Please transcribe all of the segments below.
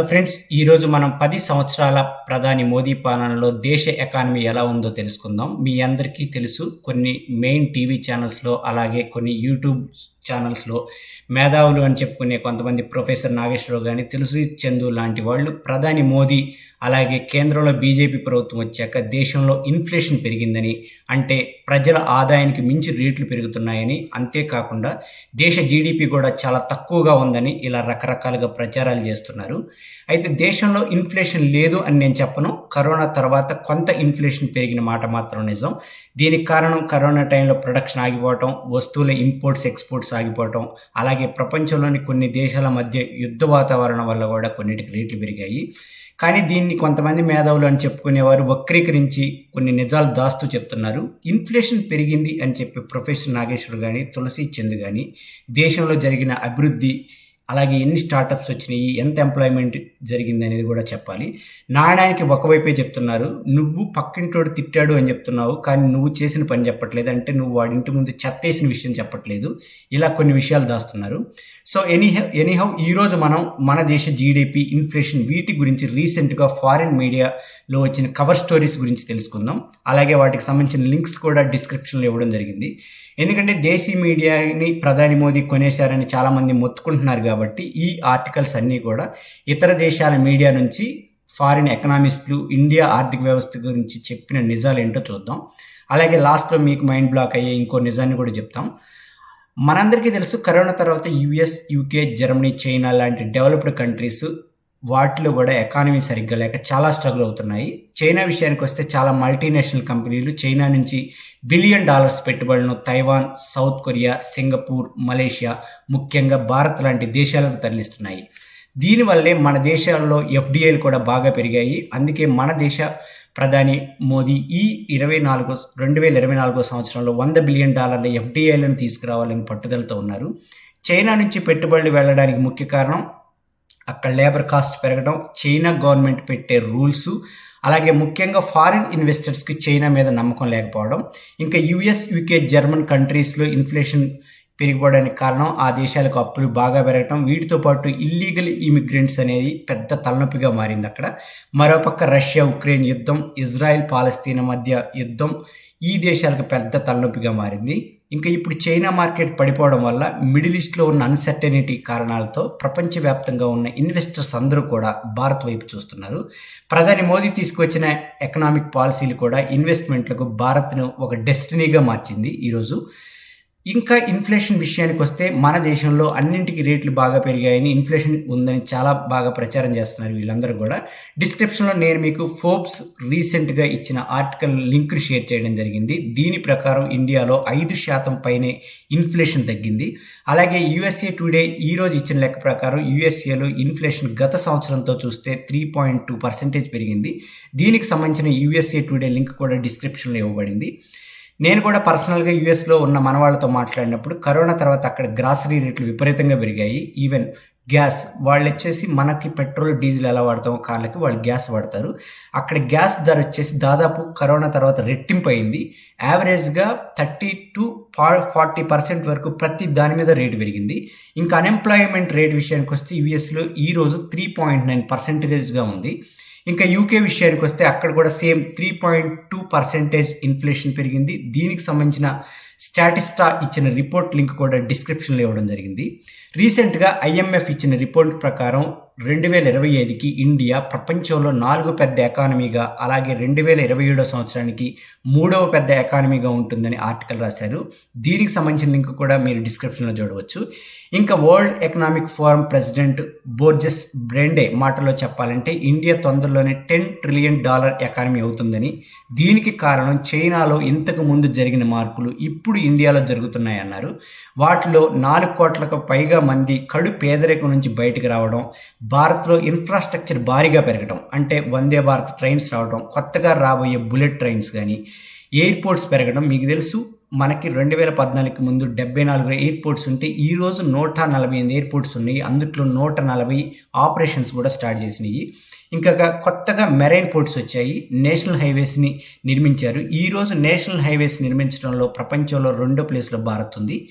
Hello friends ఈరోజు మనం పది సంవత్సరాల ప్రధాని మోదీ పాలనలో దేశ ఎకానమీ ఎలా ఉందో తెలుసుకుందాం. మీ అందరికీ తెలుసు కొన్ని మెయిన్ టీవీ ఛానల్స్లో అలాగే కొన్ని యూట్యూబ్ ఛానల్స్లో మేధావులు అని చెప్పుకునే కొంతమంది ప్రొఫెసర్ నాగేశ్వరరావు కానీ తులసి చందు లాంటి వాళ్ళు ప్రధాని మోదీ అలాగే కేంద్రంలో బీజేపీ ప్రభుత్వం వచ్చాక దేశంలో ఇన్ఫ్లేషన్ పెరిగిందని అంటే ప్రజల ఆదాయానికి మించి రేట్లు పెరుగుతున్నాయని అంతేకాకుండా దేశ జీడిపి కూడా చాలా తక్కువగా ఉందని ఇలా రకరకాలుగా ప్రచారాలు చేస్తున్నారు. అయితే దేశంలో ఇన్ఫ్లేషన్ లేదు అని నేను చెప్పను. కరోనా తర్వాత కొంత ఇన్ఫ్లేషన్ పెరిగిన మాట మాత్రం నిజం. దీనికి కారణం కరోనా టైంలో ప్రొడక్షన్ ఆగిపోవటం వస్తువుల ఇంపోర్ట్స్ ఎక్స్పోర్ట్స్ సాగిపోవటం అలాగే ప్రపంచంలోని కొన్ని దేశాల మధ్య యుద్ధ వాతావరణం వల్ల కూడా కొన్నిటికి రేట్లు పెరిగాయి. కానీ దీన్ని కొంతమంది మేధావులు అని చెప్పుకునేవారు వక్రీకరించి కొన్ని నిజాలు దాస్తూ చెప్తున్నారు. ఇన్ఫ్లేషన్ పెరిగింది అని చెప్పి ప్రొఫెసర్ నాగేశ్వర్ కానీ తులసి చంద్ కానీ దేశంలో జరిగిన అభివృద్ధి అలాగే ఎన్ని స్టార్టప్స్ వచ్చినాయి ఎంత ఎంప్లాయ్మెంట్ జరిగింది అనేది కూడా చెప్పాలి. నాణ్యానికి ఒకవైపే చెప్తున్నారు నువ్వు పక్కింటోడు తిట్టాడు అని చెప్తున్నావు కానీ నువ్వు చేసిన పని చెప్పట్లేదు. అంటే నువ్వు వాడి ఇంటి ముందు చెత్తేసిన విషయం చెప్పట్లేదు. ఇలా కొన్ని విషయాలు దాస్తున్నారు. సో ఎనీహౌ ఎనీహౌ ఈరోజు మనం మన దేశ జీడిపి ఇన్ఫ్లేషన్ వీటి గురించి రీసెంట్గా ఫారిన్ మీడియాలో వచ్చిన కవర్ స్టోరీస్ గురించి తెలుసుకుందాం. అలాగే వాటికి సంబంధించిన లింక్స్ కూడా డిస్క్రిప్షన్లో ఇవ్వడం జరిగింది. ఎందుకంటే దేశీ మీడియాని ప్రధాని మోదీ కొనేశారని చాలామంది మొత్తుకుంటున్నారు కాబట్టి కాబట్టి ఈ ఆర్టికల్స్ అన్నీ కూడా ఇతర దేశాల మీడియా నుంచి ఫారిన్ ఎకనామిస్టులు ఇండియా ఆర్థిక వ్యవస్థ గురించి చెప్పిన నిజాలు ఏంటో చూద్దాం. అలాగే లాస్ట్లో మీకు మైండ్ బ్లాక్ అయ్యే ఇంకో నిజాన్ని కూడా చెప్తాం. మనందరికీ తెలుసు కరోనా తర్వాత యుఎస్ యూకే జర్మనీ చైనా లాంటి డెవలప్డ్ కంట్రీస్ వాటిలో కూడా ఎకానమీ సరిగ్గా లేక చాలా స్ట్రగుల్ అవుతున్నాయి. చైనా విషయానికి వస్తే చాలా మల్టీనేషనల్ కంపెనీలు చైనా నుంచి బిలియన్ డాలర్స్ పెట్టుబడులను Taiwan South Korea Singapore Malaysia ముఖ్యంగా భారత్ లాంటి దేశాలకు తరలిస్తున్నాయి. దీనివల్లే మన దేశాల్లో ఎఫ్డిఐలు కూడా బాగా పెరిగాయి. అందుకే మన దేశ ప్రధాని మోదీ ఈ ఇరవై నాలుగో రెండు వేల ఇరవై నాలుగో సంవత్సరంలో వంద బిలియన్ డాలర్ల ఎఫ్డిఐలను తీసుకురావాలని పట్టుదలతో ఉన్నారు. చైనా నుంచి పెట్టుబడులు వెళ్ళడానికి ముఖ్య కారణం అక్కడ లేబర్ కాస్ట్ పెరగడం చైనా గవర్నమెంట్ పెట్టే రూల్స్ అలాగే ముఖ్యంగా ఫారిన్ ఇన్వెస్టర్స్కి చైనా మీద నమ్మకం లేకపోవడం ఇంకా యుఎస్ యూకే జర్మన్ కంట్రీస్లో ఇన్ఫ్లేషన్ పెరిగిపోవడానికి కారణం ఆ దేశాలకు అప్పులు బాగా పెరగటం వీటితో పాటు ఇల్లీగల్ ఇమిగ్రెంట్స్ అనేది పెద్ద తలనొప్పిగా మారింది అక్కడ. మరోపక్క రష్యా ఉక్రెయిన్ యుద్ధం ఇజ్రాయెల్ పాలస్తీనా మధ్య యుద్ధం ఈ దేశాలకు పెద్ద తలనొప్పిగా మారింది. ఇంకా ఇప్పుడు చైనా మార్కెట్ పడిపోవడం వల్ల మిడిల్ ఈస్ట్లో ఉన్న అన్సర్టెనిటీ కారణాలతో ప్రపంచవ్యాప్తంగా ఉన్న ఇన్వెస్టర్స్ అందరూ కూడా భారత్ వైపు చూస్తున్నారు. ప్రధాని మోదీ తీసుకొచ్చిన ఎకనామిక్ పాలసీలు కూడా ఇన్వెస్ట్మెంట్లకు భారత్ను ఒక డెస్టినీగా మార్చింది ఈరోజు. ఇంకా ఇన్ఫ్లేషన్ విషయానికి వస్తే మన దేశంలో అన్నింటికి రేట్లు బాగా పెరిగాయని ఇన్ఫ్లేషన్ ఉందని చాలా బాగా ప్రచారం చేస్తున్నారు వీళ్ళందరూ కూడా. డిస్క్రిప్షన్లో నేను మీకు ఫోర్బ్స్ రీసెంట్గా ఇచ్చిన ఆర్టికల్ లింక్ షేర్ చేయడం జరిగింది. దీని ప్రకారం ఇండియాలో ఐదు శాతం పైనే ఇన్ఫ్లేషన్ తగ్గింది. అలాగే యుఎస్ఏ టుడే ఈరోజు ఇచ్చిన లెక్క ప్రకారం యుఎస్ఏలో ఇన్ఫ్లేషన్ గత సంవత్సరంతో చూస్తే త్రీ పాయింట్ టూ పర్సెంటేజ్ పెరిగింది. దీనికి సంబంధించిన యుఎస్ఏ టుడే లింక్ కూడా డిస్క్రిప్షన్లో ఇవ్వబడింది. నేను కూడా పర్సనల్గా యూఎస్లో ఉన్న మనవాళ్ళతో మాట్లాడినప్పుడు కరోనా తర్వాత అక్కడ గ్రాసరీ రేట్లు విపరీతంగా పెరిగాయి. ఈవెన్ గ్యాస్ వాళ్ళు వచ్చేసి మనకి పెట్రోల్ డీజిల్ ఎలా వాడతామో కార్లకి వాళ్ళు గ్యాస్ వాడతారు. అక్కడ గ్యాస్ ధర వచ్చేసి దాదాపు కరోనా తర్వాత రెట్టింపు అయింది యావరేజ్గా థర్టీ టు ఫార్టీ పర్సెంట్ వరకు ప్రతి దాని మీద రేటు పెరిగింది. ఇంకా అన్ఎంప్లాయ్మెంట్ రేట్ విషయానికి వస్తే యూఎస్లో ఈరోజు త్రీ పాయింట్ నైన్ పర్సెంటేజ్గా ఉంది. ఇంకా యూకే విషయానికి వస్తే అక్కడ కూడా same three point two percentage inflation పెరిగింది. దీనికి సంబంధించిన స్టాటిస్టా ఇచ్చిన రిపోర్ట్ లింక్ కూడా డిస్క్రిప్షన్లో ఇవ్వడం జరిగింది. రీసెంట్గా ఐఎంఎఫ్ ఇచ్చిన రిపోర్ట్ ప్రకారం రెండు వేల ఇరవై ఐదుకి ఇండియా ప్రపంచంలో నాలుగు పెద్ద ఎకానమీగా అలాగే రెండు వేల ఇరవై ఏడో సంవత్సరానికి మూడవ పెద్ద ఎకానమీగా ఉంటుందని ఆర్టికల్ రాశారు. దీనికి సంబంధించిన లింక్ కూడా మీరు డిస్క్రిప్షన్లో చూడవచ్చు. ఇంకా World Economic Forum president Borge Brende మాటలో చెప్పాలంటే ఇండియా తొందరలోనే టెన్ ట్రిలియన్ డాలర్ ఎకానమీ అవుతుందని. దీనికి కారణం చైనాలో ఇంతకు ముందు జరిగిన మార్పులు ఇప్పుడు ఇండియాలో జరుగుతున్నాయన్నారు. వాటిలో నాలుగు కోట్లకు పైగా మంది కడు పేదరికం నుంచి బయటకు రావడం భారత్లో ఇన్ఫ్రాస్ట్రక్చర్ భారీగా పెరగడం అంటే వందే భారత్ ట్రైన్స్ రావడం కొత్తగా రాబోయే బుల్లెట్ ట్రైన్స్ కానీ ఎయిర్పోర్ట్స్ పెరగడం మీకు తెలుసు. మనకి రెండు వేల పద్నాలుగు ముందు డెబ్బై నాలుగు ఎయిర్పోర్ట్స్ ఉంటే ఈరోజు నూట నలభై ఎనిమిది ఎయిర్పోర్ట్స్ ఉన్నాయి. అందుట్లో నూట నలభై ఆపరేషన్స్ కూడా స్టార్ట్ చేసినాయి. ఇంకా కొత్తగా మెరైన్ పోర్ట్స్ వచ్చాయి. నేషనల్ హైవేస్ని నిర్మించారు. ఈరోజు నేషనల్ హైవేస్ నిర్మించడంలో ప్రపంచంలో రెండో ప్లేస్లో భారత్ ఉంది.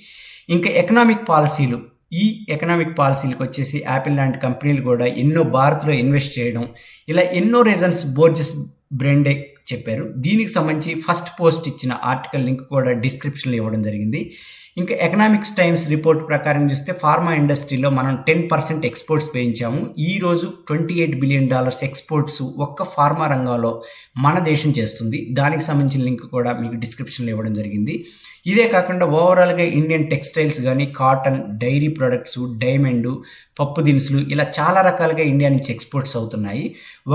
ఇంకా ఎకనామిక్ పాలసీలు ఈ ఎకనామిక్ పాలసీలకు వచ్చేసి యాపిల్ లాంటి కంపెనీలు కూడా ఎన్నో భారత్లో ఇన్వెస్ట్ చేయడం ఇలా ఎన్నో రీజన్స్ బోర్జెస్ బ్రాండే చెప్పారు. దీనికి సంబంధించి ఫస్ట్ పోస్ట్ ఇచ్చిన ఆర్టికల్ లింక్ కూడా డిస్క్రిప్షన్లో ఇవ్వడం జరిగింది. ఇంకా ఎకనామిక్స్ టైమ్స్ రిపోర్ట్ ప్రకారం చూస్తే ఫార్మా ఇండస్ట్రీలో మనం టెన్ పర్సెంట్ ఎక్స్పోర్ట్స్ పెంచాము ఈ రోజు twenty eight billion dollars exports ఒక్క ఫార్మా రంగంలో మన దేశం చేస్తుంది. దానికి సంబంధించిన లింక్ కూడా మీకు డిస్క్రిప్షన్లో ఇవ్వడం జరిగింది. ఇదే కాకుండా ఓవరాల్గా ఇండియన్ టెక్స్టైల్స్ కానీ కాటన్ డైరీ ప్రొడక్ట్స్ డైమండ్ పప్పు దినుసులు ఇలా చాలా రకాలుగా ఇండియా నుంచి ఎక్స్పోర్ట్స్ అవుతున్నాయి.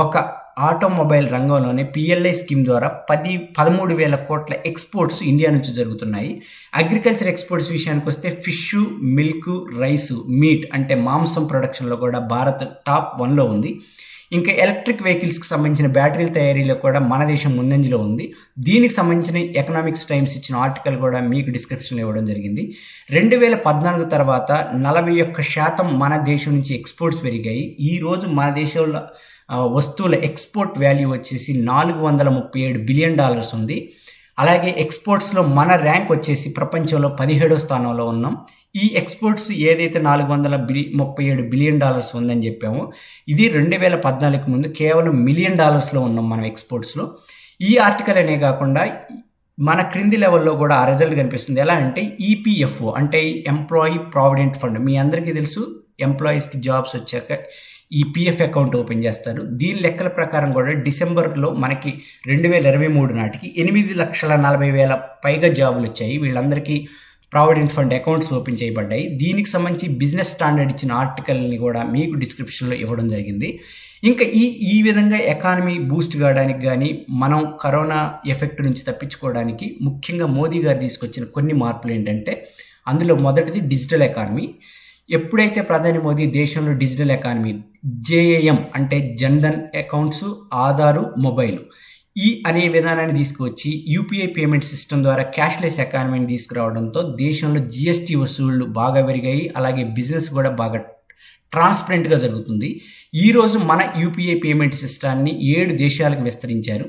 ఒక ఆటోమొబైల్ రంగంలోనే పిఎల్ఐ స్కీమ్ ద్వారా పది పదమూడు వేల కోట్ల ఎక్స్పోర్ట్స్ ఇండియా నుంచి జరుగుతున్నాయి. అగ్రికల్చర్ ఎక్స్పోర్ట్స్ విషయానికి వస్తే ఫిష్ మిల్క్ రైస్ మీట్ అంటే మాంసం ప్రొడక్షన్లో కూడా భారత్ టాప్ వన్లో ఉంది. ఇంకా ఎలక్ట్రిక్ వెహికల్స్కి సంబంధించిన బ్యాటరీల తయారీలో కూడా మన దేశం ముందంజలో ఉంది. దీనికి సంబంధించిన ఎకనామిక్స్ టైమ్స్ ఇచ్చిన ఆర్టికల్ కూడా మీకు డిస్క్రిప్షన్లో ఇవ్వడం జరిగింది. రెండు వేల పద్నాలుగు తర్వాత నలభై ఒక్క శాతం మన దేశం నుంచి ఎక్స్పోర్ట్స్ పెరిగాయి. ఈరోజు మన దేశంలో వస్తువుల ఎక్స్పోర్ట్ వాల్యూ వచ్చేసి నాలుగు వందల ముప్పై ఏడు బిలియన్ డాలర్స్ ఉంది. అలాగే ఎక్స్పోర్ట్స్లో మన ర్యాంక్ వచ్చేసి ప్రపంచంలో పదిహేడో స్థానంలో ఉన్నాం. ఈ ఎక్స్పోర్ట్స్ ఏదైతే నాలుగు వందల బిలి ముప్పై ఏడు బిలియన్ డాలర్స్ ఉందని చెప్పామో ఇది రెండు వేల పద్నాలుగు ముందు కేవలం మిలియన్ డాలర్స్లో ఉన్నాం మనం ఎక్స్పోర్ట్స్లో. ఈ ఆర్టికల్ అనే కాకుండా మన క్రింది లెవెల్లో కూడా ఆ రిజల్ట్ కనిపిస్తుంది. ఎలా అంటే ఈపీఎఫ్ఓ అంటే ఎంప్లాయీ ప్రావిడెంట్ ఫండ్ మీ అందరికీ తెలుసు ఎంప్లాయీస్కి జాబ్స్ వచ్చాక ఈ పిఎఫ్ అకౌంట్ ఓపెన్ చేస్తారు. దీని లెక్కల ప్రకారం కూడా డిసెంబర్లో మనకి రెండు వేల ఇరవై మూడు నాటికి ఎనిమిది లక్షల నలభై వేల పైగా జాబులు వచ్చాయి. వీళ్ళందరికీ ప్రావిడెంట్ ఫండ్ అకౌంట్స్ ఓపెన్ చేయబడ్డాయి. దీనికి సంబంధించి బిజినెస్ స్టాండర్డ్ ఇచ్చిన ఆర్టికల్ని కూడా మీకు డిస్క్రిప్షన్లో ఇవ్వడం జరిగింది. ఇంకా ఈ ఈ విధంగా ఎకానమీ బూస్ట్ కావడానికి కానీ మనం కరోనా ఎఫెక్ట్ నుంచి తప్పించుకోవడానికి ముఖ్యంగా మోదీ గారు తీసుకొచ్చిన కొన్ని మార్పులు ఏంటంటే అందులో మొదటిది డిజిటల్ ఎకానమీ ఎప్పుడైతే ప్రధాని మోదీ దేశంలో డిజిటల్ ఎకానమీ జేఏఎం అంటే జన్ధన్ అకౌంట్స్ ఆధారు మొబైల్ ఈ అనే విధానాన్ని తీసుకువచ్చి యూపీఐ పేమెంట్ సిస్టమ్ ద్వారా క్యాష్లెస్ ఎకానమీని తీసుకురావడంతో దేశంలో జిఎస్టీ వసూళ్ళు బాగా పెరిగాయి అలాగే బిజినెస్ కూడా బాగా ట్రాన్స్పరెంట్గా జరుగుతుంది. ఈరోజు మన యూపీఐ పేమెంట్ సిస్టాన్ని ఏడు దేశాలకు విస్తరించారు.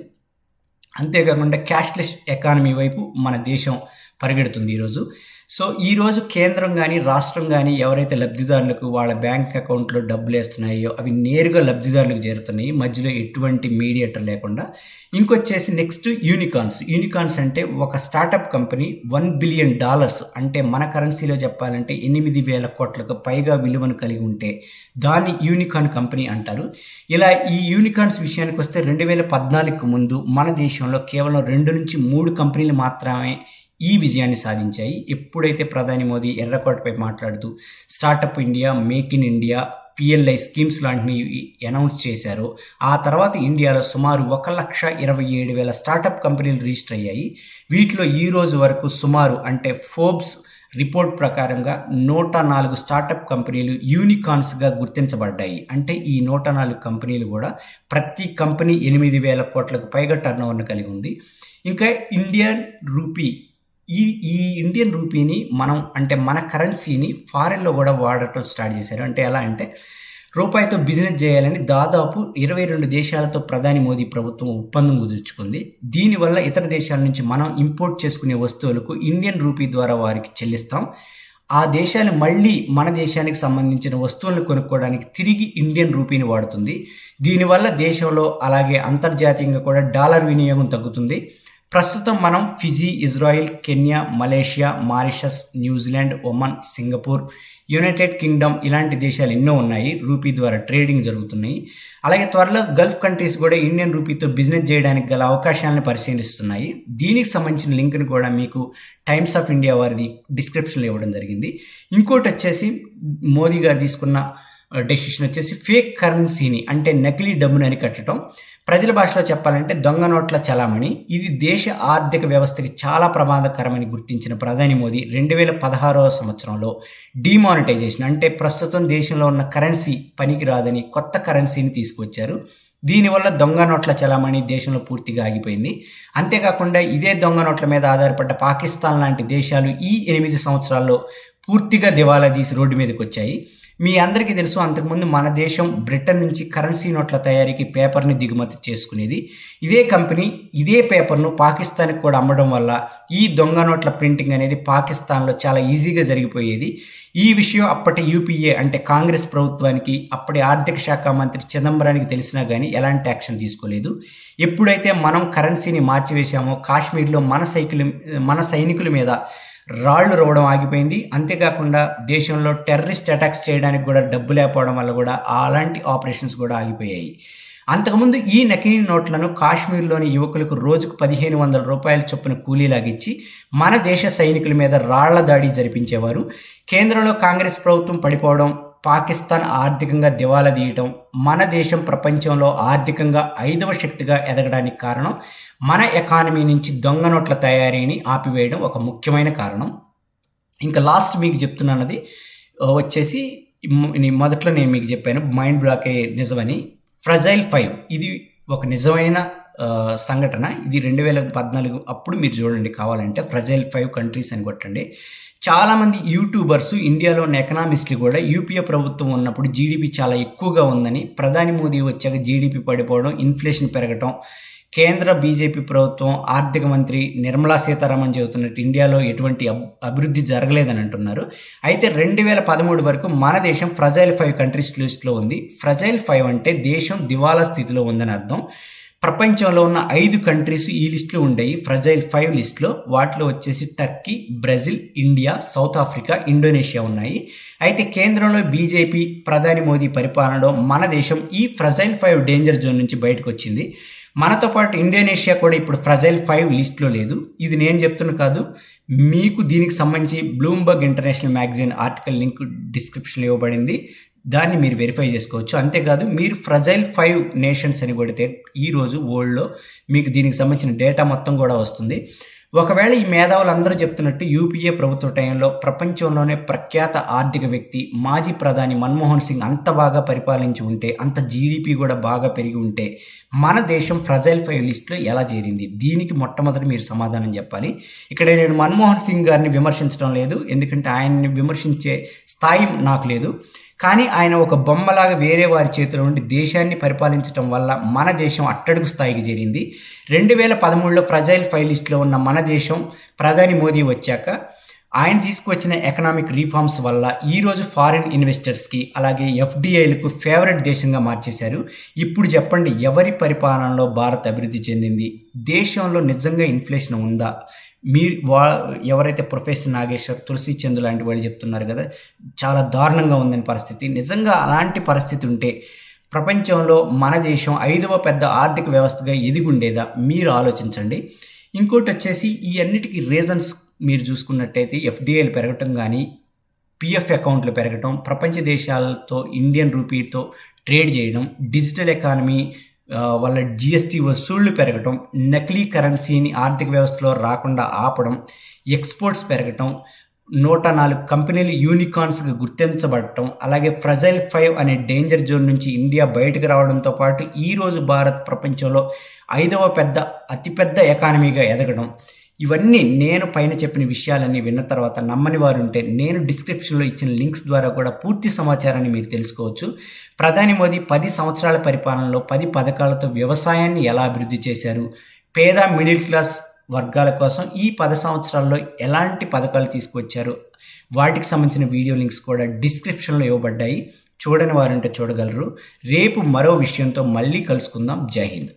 అంతేకాకుండా క్యాష్లెస్ ఎకానమీ వైపు మన దేశం పరిగెడుతుంది ఈరోజు. సో ఈరోజు కేంద్రం కానీ రాష్ట్రం కానీ ఎవరైతే లబ్ధిదారులకు వాళ్ళ బ్యాంక్ అకౌంట్లో డబ్బులు వేస్తున్నాయో అవి నేరుగా లబ్ధిదారులకు చేరుతున్నాయి. మధ్యలో ఎటువంటి మీడియేటర్ లేకుండా. ఇంకొచ్చేసి నెక్స్ట్ యూనికాన్స్ యూనికాన్స్ అంటే ఒక startup company one billion dollars. అంటే మన కరెన్సీలో చెప్పాలంటే ఎనిమిది వేల కోట్లకు పైగా విలువను కలిగి ఉంటే దాన్ని యూనికాన్ కంపెనీ అంటారు. ఇలా ఈ యూనికాన్స్ విషయానికి వస్తే రెండు వేల పద్నాలుగుకు ముందు మన దేశం దేశంలో కేవలం రెండు నుంచి మూడు కంపెనీలు మాత్రమే ఈ విజయాన్ని సాధించాయి. ఎప్పుడైతే ప్రధాని మోదీ ఎర్రకోటపై మాట్లాడుతూ startup India make in India PLI schemes లాంటివి అనౌన్స్ చేశారో ఆ తర్వాత ఇండియాలో సుమారు ఒక లక్ష ఇరవై ఏడు వేల స్టార్టప్ కంపెనీలు రిజిస్టర్ అయ్యాయి. వీటిలో ఈ రోజు వరకు సుమారు అంటే ఫోర్బ్స్ రిపోర్ట్ ప్రకారంగా నూట నాలుగు స్టార్టప్ కంపెనీలు యూనికాన్స్గా గుర్తించబడ్డాయి. అంటే ఈ నూట నాలుగు కంపెనీలు కూడా ప్రతి కంపెనీ ఎనిమిది వేల కోట్లకు పైగా టర్న్ ఓవర్ను కలిగి ఉంది. ఇంకా ఇండియన్ రూపీ ఈ ఈ ఇండియన్ రూపీని మనం అంటే మన కరెన్సీని ఫారెన్లో కూడా వాడటం స్టార్ట్ చేశారు. అంటే ఎలా అంటే రూపాయితో బిజినెస్ చేయాలని దాదాపు ఇరవై రెండు దేశాలతో ప్రధాని మోదీ ప్రభుత్వం ఒప్పందం కుదుర్చుకుంది. దీనివల్ల ఇతర దేశాల నుంచి మనం ఇంపోర్ట్ చేసుకునే వస్తువులకు ఇండియన్ రూపీ ద్వారా వారికి చెల్లిస్తాం. ఆ దేశాలు మళ్ళీ మన దేశానికి సంబంధించిన వస్తువులను కొనుక్కోవడానికి తిరిగి ఇండియన్ రూపీని వాడుతుంది. దీనివల్ల దేశంలో అలాగే అంతర్జాతీయంగా కూడా డాలర్ వినియోగం తగ్గుతుంది. ప్రస్తుతం మనం Fiji Israel Kenya Malaysia Mauritius New Zealand Oman Singapore United Kingdom ఇలాంటి దేశాలు ఎన్నో ఉన్నాయి రూపీ ద్వారా ట్రేడింగ్ జరుగుతున్నాయి. అలాగే త్వరలో గల్ఫ్ కంట్రీస్ కూడా ఇండియన్ రూపీతో బిజినెస్ చేయడానికి గల అవకాశాలను పరిశీలిస్తున్నాయి. దీనికి సంబంధించిన లింక్ని కూడా మీకు టైమ్స్ ఆఫ్ ఇండియా వారిది డిస్క్రిప్షన్లో ఇవ్వడం జరిగింది. ఇంకోటి వచ్చేసి మోదీ గారు తీసుకున్న డెసిషన్ వచ్చేసి ఫేక్ కరెన్సీని అంటే నకిలీ డబ్బుని అరికట్టడం ప్రజల భాషలో చెప్పాలంటే దొంగ నోట్ల చలామణి. ఇది దేశ ఆర్థిక వ్యవస్థకి చాలా ప్రమాదకరమని గుర్తించిన ప్రధాని మోదీ రెండు వేల పదహారవ సంవత్సరంలో డిమానిటైజేషన్ అంటే ప్రస్తుతం దేశంలో ఉన్న కరెన్సీ పనికిరాదని కొత్త కరెన్సీని తీసుకొచ్చారు దీనివల్ల దొంగ నోట్ల చలామణి దేశంలో పూర్తిగా ఆగిపోయింది. అంతేకాకుండా ఇదే దొంగ నోట్ల మీద ఆధారపడ్డ పాకిస్తాన్ లాంటి దేశాలు ఈ ఎనిమిది సంవత్సరాల్లో పూర్తిగా దివాలా తీసి రోడ్డు మీదకి వచ్చాయి. మీ అందరికీ తెలుసు అంతకుముందు మన దేశం బ్రిటన్ నుంచి కరెన్సీ నోట్ల తయారీకి పేపర్ని దిగుమతి చేసుకునేది. ఇదే కంపెనీ ఇదే పేపర్ను పాకిస్తాన్కి కూడా అమ్మడం వల్ల ఈ దొంగ నోట్ల ప్రింటింగ్ అనేది పాకిస్తాన్లో చాలా ఈజీగా జరిగిపోయేది. ఈ విషయం అప్పటి యూపీఏ అంటే కాంగ్రెస్ ప్రభుత్వానికి అప్పటి ఆర్థిక శాఖ మంత్రి చిదంబరానికి తెలిసినా కానీ ఎలాంటి యాక్షన్ తీసుకోలేదు. ఎప్పుడైతే మనం కరెన్సీని మార్చివేశామో కాశ్మీర్లో మన సైకిల్ మన సైనికుల మీద రాళ్ళు రోవడం ఆగిపోయింది. అంతేకాకుండా దేశంలో టెర్రరిస్ట్ అటాక్స్ చేయడానికి కూడా డబ్బు లేకపోవడం వల్ల కూడా అలాంటి ఆపరేషన్స్ కూడా ఆగిపోయాయి. అంతకుముందు ఈ నకిలీ నోట్లను కాశ్మీర్లోని యువకులకు రోజుకు పదిహేను వందల రూపాయల చొప్పున కూలీలాగిచ్చి మన దేశ సైనికుల మీద రాళ్ళ దాడి జరిపించేవారు. కేంద్రంలో కాంగ్రెస్ ప్రభుత్వం పడిపోవడం పాకిస్తాన్ ఆర్థికంగా దివాలా తీయటం మన దేశం ప్రపంచంలో ఆర్థికంగా ఐదవ శక్తిగా ఎదగడానికి కారణం మన ఎకానమీ నుంచి దొంగ నోట్ల తయారీని ఆపివేయడం ఒక ముఖ్యమైన కారణం. ఇంకా లాస్ట్ మీకు చెప్తున్నానది వచ్చేసి మొదట్లో నేను మీకు చెప్పాను మైండ్ బ్లాక్ నిజమని. ఫ్రజైల్ ఫైవ్ ఇది ఒక నిజమైన సంఘటన. ఇది రెండు వేల పద్నాలుగు అప్పుడు మీరు చూడండి కావాలంటే ఫ్రజైల్ ఫైవ్ కంట్రీస్ అని కొట్టండి. చాలామంది యూట్యూబర్స్ ఇండియాలో ఉన్న ఎకనామిస్ట్లు కూడా యూపీఏ ప్రభుత్వం ఉన్నప్పుడు జీడిపి చాలా ఎక్కువగా ఉందని ప్రధాని మోదీ వచ్చాక జీడిపి పడిపోవడం ఇన్ఫ్లేషన్ పెరగటం కేంద్ర బీజేపీ ప్రభుత్వం ఆర్థిక మంత్రి నిర్మలా సీతారామన్ చెబుతున్నట్టు ఇండియాలో ఎటువంటి అభివృద్ధి జరగలేదని అంటున్నారు. అయితే రెండు వేల పదమూడు వరకు మన దేశం ఫ్రజైల్ ఫైవ్ కంట్రీస్ లిస్ట్లో ఉంది. ఫ్రజైల్ ఫైవ్ అంటే దేశం దివాలా స్థితిలో ఉందని అర్థం. ప్రపంచంలో ఉన్న ఐదు కంట్రీస్ ఈ లిస్టులో ఉండేవి ఫ్రజైల్ ఫైవ్ లిస్ట్లో వాటిలో వచ్చేసి Turkey Brazil India South Africa Indonesia ఉన్నాయి. అయితే కేంద్రంలో బీజేపీ ప్రధాని మోదీ పరిపాలనలో మన దేశం ఈ ఫ్రజైల్ ఫైవ్ డేంజర్ జోన్ నుంచి బయటకు వచ్చింది. మనతో పాటు ఇండోనేషియా కూడా ఇప్పుడు ఫ్రజైల్ ఫైవ్ లిస్ట్లో లేదు. ఇది నేను చెప్తున్న కాదు మీకు దీనికి సంబంధించి Bloomberg international magazine article link డిస్క్రిప్షన్లో ఇవ్వబడింది. దాన్ని మీరు వెరిఫై చేసుకోవచ్చు. అంతేకాదు మీరు ఫ్రజైల్ ఫైవ్ నేషన్స్ అని కొడితే ఈరోజు వరల్డ్లో మీకు దీనికి సంబంధించిన డేటా మొత్తం కూడా వస్తుంది. ఒకవేళ ఈ మేధావులు అందరూ చెప్తున్నట్టు యూపీఏ ప్రభుత్వ టైంలో ప్రపంచంలోనే ప్రఖ్యాత ఆర్థిక వ్యక్తి మాజీ ప్రధాని మన్మోహన్ సింగ్ అంత బాగా పరిపాలించి ఉంటే అంత జీడిపి కూడా బాగా పెరిగి ఉంటే మన దేశం ఫ్రజైల్ ఫైవ్ లిస్ట్లో ఎలా చేరింది? దీనికి మొట్టమొదటి మీరు సమాధానం చెప్పాలి. ఇక్కడ నేను మన్మోహన్ సింగ్ గారిని విమర్శించడం లేదు. ఎందుకంటే ఆయన్ని విమర్శించే స్థాయి నాకు లేదు. కానీ ఆయన ఒక బొమ్మలాగా వేరే వారి చేతిలో ఉండి దేశాన్ని పరిపాలించడం వల్ల మన దేశం అట్టడుగు స్థాయికి చేరింది. రెండు వేల పదమూడులో ఫ్రజైల్ ఫైలిస్ట్లో ఉన్న మన దేశం ప్రధాని మోదీ వచ్చాక ఆయన తీసుకువచ్చిన ఎకనామిక్ రీఫార్మ్స్ వల్ల ఈరోజు ఫారిన్ ఇన్వెస్టర్స్కి అలాగే ఎఫ్డిఐలకు ఫేవరెట్ దేశంగా మార్చేశారు. ఇప్పుడు చెప్పండి ఎవరి పరిపాలనలో భారత్ అభివృద్ధి చెందింది? దేశంలో నిజంగా ఇన్ఫ్లేషన్ ఉందా? మీరు వా ఎవరైతే ప్రొఫెసర్ నాగేశ్వర్ తులసి చందు లాంటి వాళ్ళు చెప్తున్నారు కదా చాలా దారుణంగా ఉందని పరిస్థితి. నిజంగా అలాంటి పరిస్థితి ఉంటే ప్రపంచంలో మన దేశం ఐదవ పెద్ద ఆర్థిక వ్యవస్థగా ఎదిగుండేదా? మీరు ఆలోచించండి. ఇంకోటి వచ్చేసి ఈ అన్నిటికీ రీజన్స్ మీరు చూసుకున్నట్టయితే ఎఫ్డిఐలు పెరగటం కానీ పిఎఫ్ అకౌంట్లు పెరగటం ప్రపంచ దేశాలతో ఇండియన్ రూపీతో ట్రేడ్ చేయడం డిజిటల్ ఎకానమీ వాళ్ళ జిఎస్టీ వసూళ్ళు పెరగటం నకిలీ కరెన్సీని ఆర్థిక వ్యవస్థలో రాకుండా ఆపడం ఎక్స్పోర్ట్స్ పెరగటం నూట నాలుగు కంపెనీలు యూనికార్న్స్గా గుర్తించబడటం అలాగే ఫ్రజైల్ ఫైవ్ అనే డేంజర్ జోన్ నుంచి ఇండియా బయటకు రావడంతో పాటు ఈరోజు భారత్ ప్రపంచంలో ఐదవ పెద్ద అతిపెద్ద ఎకానమీగా ఎదగడం ఇవన్నీ నేను పైన చెప్పిన విషయాలన్నీ విన్న తర్వాత నమ్మని వారు ఉంటే నేను డిస్క్రిప్షన్లో ఇచ్చిన లింక్స్ ద్వారా కూడా పూర్తి సమాచారాన్ని మీరు తెలుసుకోవచ్చు. ప్రధాని మోదీ పది సంవత్సరాల పరిపాలనలో పది పథకాలతో వ్యవసాయాన్ని ఎలా అభివృద్ధి చేశారు? పేద మిడిల్ క్లాస్ వర్గాల కోసం ఈ పది సంవత్సరాల్లో ఎలాంటి పథకాలు తీసుకొచ్చారు వాటికి సంబంధించిన వీడియో లింక్స్ కూడా డిస్క్రిప్షన్లో ఇవ్వబడ్డాయి. చూడని వారంటే చూడగలరు. రేపు మరో విషయంతో మళ్ళీ కలుసుకుందాం. జై హింద్.